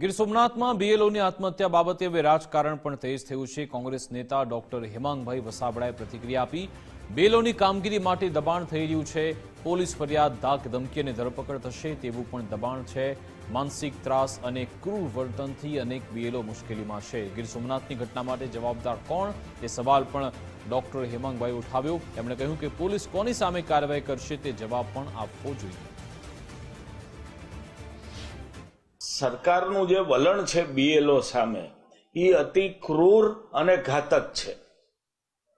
ગીર સોમનાથમાં બીએલઓની આત્મહત્યા બાબતે હવે રાજકારણ પણ તેજ થયું છે. કોંગ્રેસ નેતા ડોક્ટર હેમાંગભાઈ વસાવડાએ પ્રતિક્રિયા આપી. બીએલઓની કામગીરી માટે દબાણ થઈ રહ્યું છે. પોલીસ ફરિયાદ, ધાક ધમકી અને ધરપકડ થશે તેવું પણ દબાણ છે. માનસિક ત્રાસ અને ક્રૂર વર્તનથી અનેક બીએલઓ મુશ્કેલીમાં છે. ગીર સોમનાથની ઘટના માટે જવાબદાર કોણ? તે સવાલ પણ ડોક્ટર હેમાંગભાઈ ઉઠાવ્યો. તેમણે કહ્યું કે પોલીસ કોની સામે કાર્યવાહી કરશે તે જવાબ પણ આપવો જોઈએ. સરકારનું જે વલણ છે બીએલઓ સામે, એ અતિ ક્રૂર અને ઘાતક છે.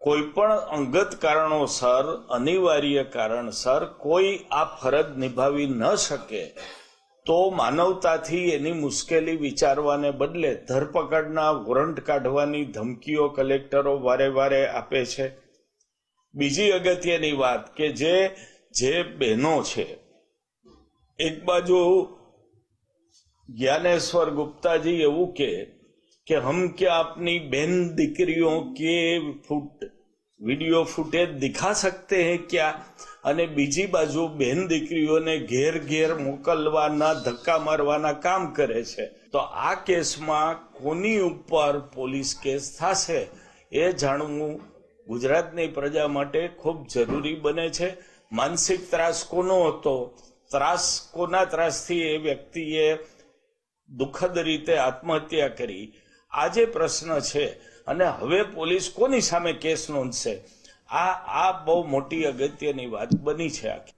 કોઈ પણ અંગત કારણોસર, અનિવાર્ય કારણસર કોઈ આ ફરજ નિભાવી ન શકે, તો માનવતાથી એની મુશ્કેલી વિચારવાને બદલે ધરપકડના વોરંટ કાઢવાની ધમકીઓ કલેક્ટરો વારે વારે આપે છે. બીજી અગત્યની વાત કે જે જે બહેનો છે, એક બાજુ જ્ઞાનેશ્વર ગુપ્તાજી એવું કે કે હમ કે આપની બહેન દીકરીઓ કે ફૂટ, વીડિયો ફૂટેજ દિખા સકતે હૈ ક્યાં? અને બીજી બાજુ બહેન દીકરીઓને ઘેર ઘેર મોકલવાના, ધક્કા મારવાના કામ કરે છે. તો આ કેસમાં કોની ઉપર પોલીસ કેસ થશે એ જાણવું ગુજરાતની પ્રજા માટે ખૂબ જરૂરી બને છે. માનસિક ત્રાસ કોનો હતો? ત્રાસ કોના ત્રાસથી એ વ્યક્તિએ દુઃખદ રીતે આત્મહત્યા કરી. આ જે પ્રશ્ન છે, અને હવે પોલીસ કોની સામે કેસ નોંધશે? આ આ બહુ મોટી અગત્યની વાત બની છે આખી.